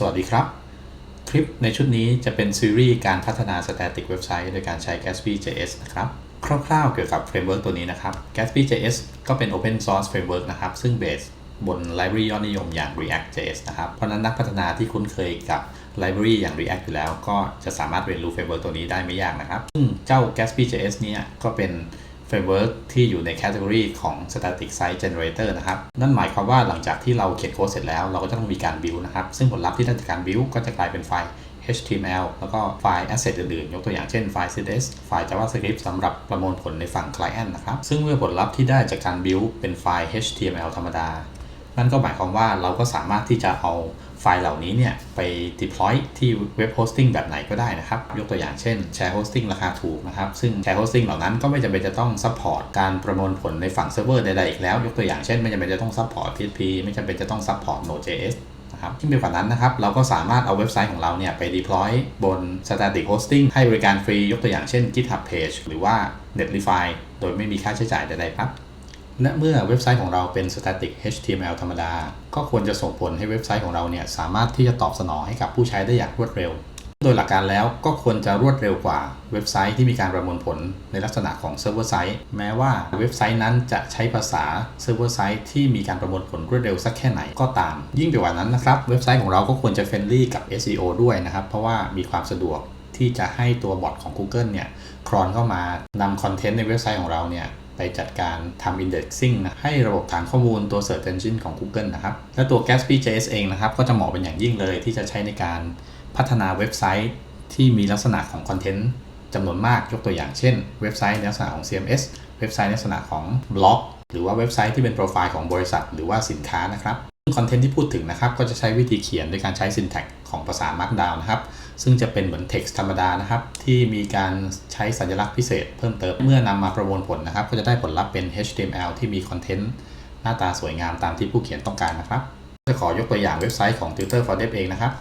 สวัสดีครับ คลิปในชุดนี้จะเป็นซีรีส์การพัฒนา Static เว็บไซต์โดยการใช้ Gatsby JS นะครับคร่าวๆเกี่ยวกับเฟรมเวิร์กตัวนี้นะครับ Gatsby JS ก็เป็น Open Source Framework นะครับ ซึ่งเบสบนไลบรารียอดนิยมอย่าง React JS นะครับ เพราะนั้นนักพัฒนาที่คุ้นเคยกับไลบรารีอย่าง React อยู่แล้ว ก็จะสามารถเรียนรู้เฟรมเวิร์กตัวนี้ได้ไม่ยากนะครับซึ่งเจ้า Gatsby JS เนี่ยก็เป็น เฟรมเวิร์กที่อยู่ในแคตตากรีของ Static Site Generator นะครับ นั่นหมายความว่าหลังจากที่เราเขียนโค้ดเสร็จแล้ว เราก็จะต้องมีการ build นะครับ ซึ่งผลลัพธ์ที่ได้จากการ build ก็จะกลายเป็นไฟล์ HTML แล้วก็ไฟล์ asset อื่นๆ ยกตัวอย่างเช่นไฟล์ CSS ไฟล์ JavaScript สำหรับประมวลผลในฝั่ง Client นะครับ ซึ่งเมื่อผลลัพธ์ที่ได้จากการ build เป็นไฟล์ HTML ธรรมดา นั่นก็หมายความว่าเราก็สามารถที่จะเอาไฟล์เหล่านี้เนี่ยไป deploy ที่เว็บโฮสติ้งแบบไหนก็ได้นะครับ ยกตัวอย่างเช่น share hosting ราคาถูกนะครับ ซึ่ง share hosting เหล่านั้นก็ไม่จำเป็นจะต้อง support การประมวลผลในฝั่งเซิร์ฟเวอร์ใดๆอีกแล้ว ยกตัวอย่างเช่นไม่จำเป็นจะต้อง support PHP ไม่จำเป็นจะต้อง support Node.js นะครับที่เป็นกว่านั้นนะครับ เราก็สามารถเอาเว็บไซต์ของเราเนี่ยไป deploy บน static hosting ให้บริการฟรี ยกตัวอย่างเช่น GitHub page หรือว่า Netlify โดยไม่มีค่าใช้จ่ายใดๆครับ และเมื่อเว็บไซต์ของเราเป็น static HTML ธรรมดา ก็ควรจะส่งผลให้เว็บไซต์ของเราเนี่ยสามารถที่จะตอบสนองให้กับผู้ใช้ได้อย่างรวดเร็ว โดยหลักการแล้วก็ควรจะรวดเร็วกว่าเว็บไซต์ที่มีการประมวลผลในลักษณะของเซิร์ฟเวอร์ไซต์แม้ว่าเว็บไซต์นั้นจะใช้ภาษาเซิร์ฟเวอร์ไซต์ที่มีการประมวลผลรวดเร็วสักแค่ไหนก็ตาม ยิ่งไปกว่านั้นนะครับ เว็บไซต์ของเราก็ควรจะเฟรนลี่กับ SEO ด้วยนะครับ เพราะว่ามีความสะดวก ที่จะให้ตัวบอทของ Google เนี่ยครอนเข้ามานำคอนเทนต์ในเว็บไซต์ของเราเนี่ยไปจัดการทำ indexing นะให้ระบบฐานข้อมูลตัว search engine ของ Google นะครับ และตัว Gatsby JS เองนะครับ ก็จะเหมาะเป็นอย่างยิ่งเลยที่จะใช้ในการพัฒนาเว็บไซต์ที่มีลักษณะของคอนเทนต์จำนวนมากยกตัวอย่างเช่น เว็บไซต์ในลักษณะของ CMS เว็บไซต์ในลักษณะของบล็อก หรือว่าเว็บไซต์ที่เป็นโปรไฟล์ของบริษัท หรือว่าสินค้านะครับซึ่งคอนเทนต์ที่พูดถึงนะครับก็จะใช้วิธีเขียนโดยการใช้ syntax ของภาษา Markdown นะครับ ซึ่งจะเป็นเหมือน text ธรรมดานะครับ ที่มีการใช้สัญลักษณ์พิเศษเพิ่มเติมเมื่อนำมาประมวลผลนะครับ ก็จะได้ผลลัพธ์เป็น HTML ที่มีคอนเทนต์หน้าตาสวยงามตามที่ผู้เขียนต้องการนะครับ จะขอยกตัวอย่างเว็บไซต์ของ Tutor for Dev เองนะครับ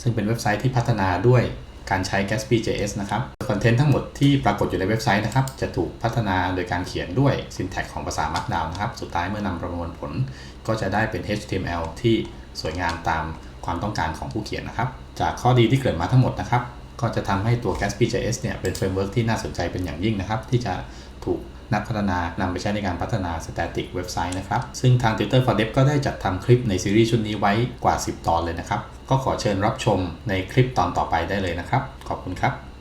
ซึ่งเป็นเว็บไซต์ที่พัฒนาด้วยการใช้ Gatsby JS นะครับ คอนเทนต์ทั้งหมดที่ปรากฏอยู่ในเว็บไซต์นะครับ จะถูกพัฒนาโดยการเขียนด้วย syntax ของภาษา Markdown นะครับ สุดท้ายเมื่อนำประมวลผล ก็จะได้เป็น HTML ที่สวยงามตาม ความต้องการของผู้เขียนนะครับ จากข้อดีที่เกิดมาทั้งหมดนะครับ ก็จะทำให้ตัว Gatsby JS เนี่ยเป็นเฟรมเวิร์กที่น่าสนใจเป็นอย่างยิ่งนะครับ ที่จะถูกนักพัฒนานำไปใช้ในการพัฒนา static เว็บไซต์นะครับ ซึ่งทาง Tutor for Dev ก็ได้จัดทำคลิปในซีรีส์ชุดนี้ไว้กว่า 10 ตอนเลยนะครับ ก็ขอเชิญรับชมในคลิปตอนต่อไปได้เลยนะครับ ขอบคุณครับ